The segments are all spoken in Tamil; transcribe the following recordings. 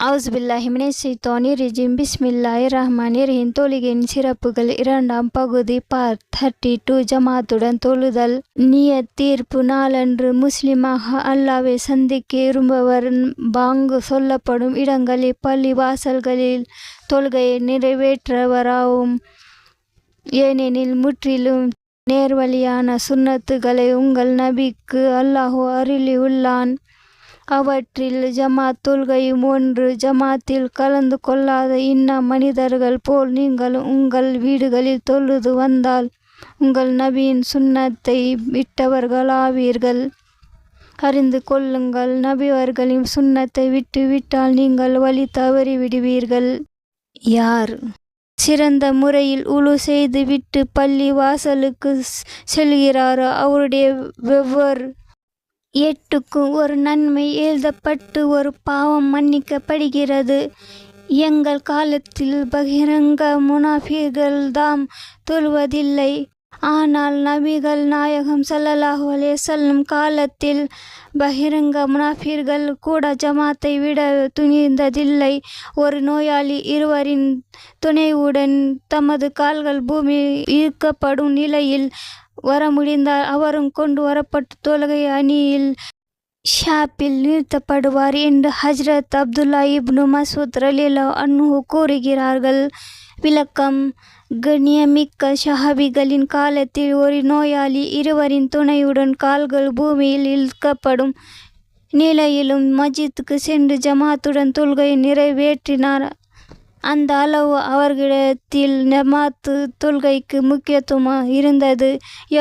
அவுஸ்பில்லாஹிமினை ஷைத்தானி ரிஜிம் பிஸ்மில்லாஹி ரஹ்மானி தொழுகையின் சிறப்புகள் இரண்டாம் பகுதி பார் தேர்ட்டி டூ ஜமாத்துடன் தொழுதல் நிய தீர்ப்பு நாளன்று முஸ்லிமாக அல்லாவை சந்திக்க விரும்பவர் பாங்கு சொல்லப்படும் இடங்களில் பள்ளி வாசல்களில் தொழுகையை நிறைவேற்றவராகும் ஏனெனில் முற்றிலும் நேர்வழியான சுண்ணத்துகளை உங்கள் நபிக்கு அல்லாஹு அருளியுள்ளான் அவற்றில் ஜமாத் தொல்கையும் ஒன்று ஜமாத்தில் கலந்து கொள்ளாத இன்ன மனிதர்கள் போல் நீங்கள் உங்கள் வீடுகளில் தொழுது வந்தால் உங்கள் நபியின் சுன்னத்தை விட்டவர்களாவீர்கள். அறிந்து கொள்ளுங்கள் நபியவர்களின் சுண்ணத்தை விட்டு விட்டால் நீங்கள் வழி தவறி விடுவீர்கள். யார் சிறந்த முறையில் உழு செய்து விட்டு பள்ளி வாசலுக்கு செல்கிறாரோ அவருடைய வெவ்வேறு எட்டுக்கும் ஒரு நன்மை எழுதப்பட்டு ஒரு பாவம் மன்னிக்கப்படுகிறது. எங்கள் காலத்தில் பகிரங்க முனாஃபிர்கள் தாம் தொழுவதில்லை. ஆனால் நபிகள் நாயகம் சல்லல்லாஹு அலே செல்லும் காலத்தில் பகிரங்க முனாஃபிர்கள் கூட ஜமாத்தை விட துணிந்ததில்லை. ஒரு நோயாளி இருவரின் துணைவுடன் தமது கால்கள் பூமி ஈர்க்கப்படும் நிலையில் வர முடிந்தால் அவரும் கொண்டு வரப்பட்ட தொழுகை அணியில் ஷாப்பில் நிறுத்தப்படுவார் என்று ஹஜ்ரத் அப்துல்லா இப்னு மசூத் ரலிலா அன்ஹு கூறுகிறார்கள். விளக்கம் கண்ணியமிக்க ஷஹாபிகளின் காலத்தில் ஒரு நோயாளி இருவரின் துணையுடன் கால்கள் பூமியில் இழுக்கப்படும் நிலையிலும் மஜித்துக்கு சென்று ஜமாத்துடன் தொல்கையை நிறைவேற்றினார். அந்த அளவு அவர்களிடத்தில் ஜமாத்து தொல்கைக்கு முக்கியத்துவம் இருந்தது.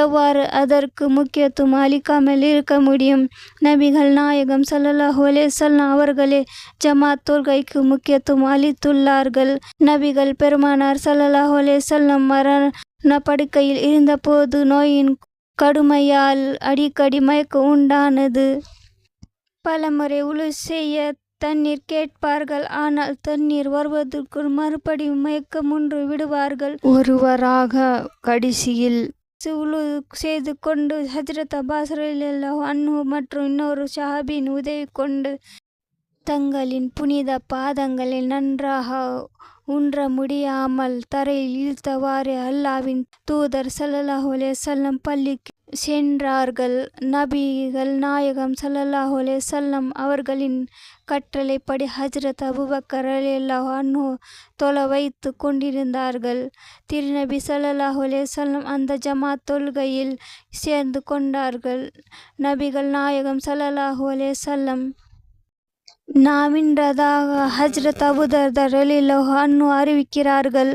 எவ்வாறு அதற்கு முக்கியத்துவம் அளிக்காமல் இருக்க முடியும்? நபிகள் நாயகம் ஸல்லல்லாஹு அலைஹி அவர்களே ஜமாத் தொல்கைக்கு முக்கியத்துவம் அளித்துள்ளார்கள். நபிகள் பெருமானார் ஸல்லல்லாஹு அலேசல்லம் மரண படுக்கையில் இருந்தபோது நோயின் கடுமையால் அடிக்கடி மயக்க உண்டானது. பலமுறை உழு செய்ய தண்ணீர் கேட்பார்கள் ஆனால் தண்ணீர் வருவதற்குள் மறுபடியும் மயக்கமுன்று விடுவார்கள். ஒருவராக கடைசியில் உழு செய்து கொண்டு ஹஜ்ரத் ரலியல்லாஹு அன்ஹு மற்றும் இன்னொரு ஷஹாபியின் உதவி கொண்டு தங்களின் புனித பாதங்களை நன்றாக உன்ற முடியாமல் தரையில் இழுத்தவாறு அல்லாவின் தூதர் ஸல்லல்லாஹு அலைஹி வஸல்லம் பள்ளிக்கு சென்றார்கள். நபிகள் நாயகம் ஸல்லல்லாஹு சல்லம் அவர்களின் கட்டளைப்படி ஹஜ்ரத் அபுபக்கர் அலி அல்லாஹ் அன்னு தொலை வைத்து கொண்டிருந்தார்கள். திருநபி ஸல்லல்லாஹு சல்லம் அந்த ஜமாத் தொல்கையில் சேர்ந்து கொண்டார்கள். நபிகள் நாயகம் ஸல்லல்லாஹு சல்லம் நாமின்றதாக ஹஜ்ரத் அபுதர்தர் ரலியல்லாஹு அன்னு அறிவிக்கிறார்கள்.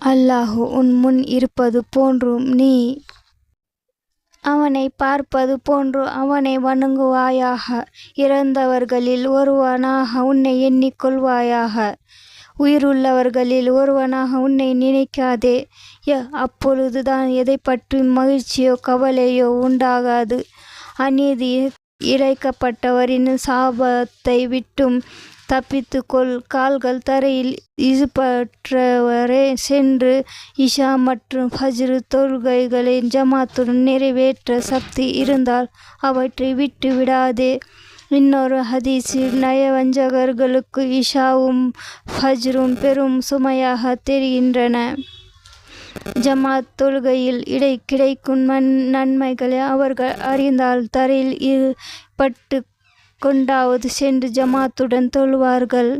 அல்லாஹு உன் முன் இருப்பது போன்றும் நீ அவனை பார்ப்பது போன்று அவனை வணங்குவாயாக. இறந்தவர்களில் ஒருவனாக உன்னை எண்ணிக்கொள்வாயாக. உயிருள்ளவர்களில் ஒருவனாக உன்னை நினைக்காதே. அப்பொழுதுதான் எதை பற்றி மகிழ்ச்சியோ கவலையோ உண்டாகாது. அநீதி இழைக்கப்பட்டவரின் சாபத்தை விட்டும் தப்பித்துக்கொள். கால்கள் தரையில் இசுப்பற்றவரே சென்று இஷா மற்றும் ஃபஜ்ரு தொழுகைகளை ஜமாத்துடன் நிறைவேற்ற சக்தி இருந்தால் அவற்றை விட்டு விடாதே. இன்னொரு ஹதீஸில் நயவஞ்சகர்களுக்கு இஷாவும் ஃபஜ்ரும் பெரும் சுமையாக தெரிகின்றன. ஜமாத் தொழுகையில் இடை கிடைக்கும் நன் நன்மைகளை அவர்கள் அறிந்தால் தரையில் பட்டு கொண்டாவது சென்று ஜமாத்துடன் தொழுவார்கள்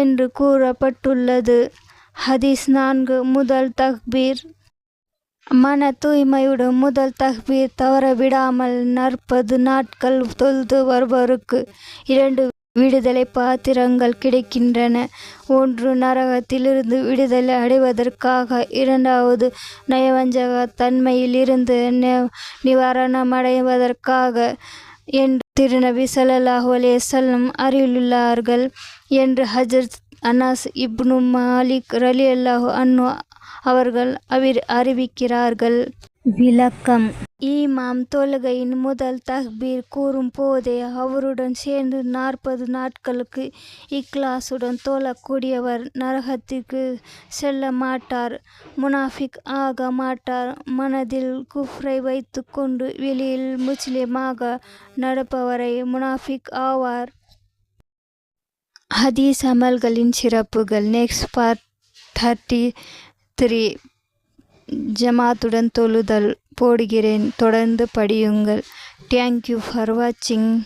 என்று கூறப்பட்டுள்ளது. ஹதீஸ் நான்கு முதல் தக்பீர். மன தூய்மையுடன் முதல் தக்பீர் தவற விடாமல் நாற்பது நாட்கள் தொழுது வருபவருக்கு இரண்டு விடுதலை பாத்திரங்கள் கிடைக்கின்றன. ஒன்று நரகத்திலிருந்து விடுதலை அடைவதற்காக இரண்டாவது நயவஞ்சக தன்மையிலிருந்து நிவாரணமடைவதற்காக என்று திருநபி சல்லாஹூ அலைஹி வஸல்லம் அறிவியுள்ளார்கள். என்று ஹஜரத் அனாஸ் இப்னு மாலிக் ரலி ரலியல்லாஹு அன்னு அவர்கள் அவிர் அறிவிக்கிறார்கள். விளக்கம். ஈமாம் தொழுகையின் முதல் தக்பீர் கூறும் போதே அவருடன் சேர்ந்து நாற்பது நாட்களுக்கு இக்லாசுடன் தொழக்கூடியவர் நரகத்திற்கு செல்ல மாட்டார். முனாஃபிக் ஆக மாட்டார். மனதில் குஃப்ரை வைத்து கொண்டு வெளியில் முஸ்லிமாக நடப்பவரை முனாஃபிக் ஆவார். ஹதீஸ் அமல்களின் சிறப்புகள். நெக்ஸ்ட் பார்ட் தேர்ட்டி ராத்திரி ஜமாத்துடன் தொழுதல் போடுகிறேன். தொடர்ந்து படியுங்கள். தேங்க்யூ ஃபார் வாட்சிங்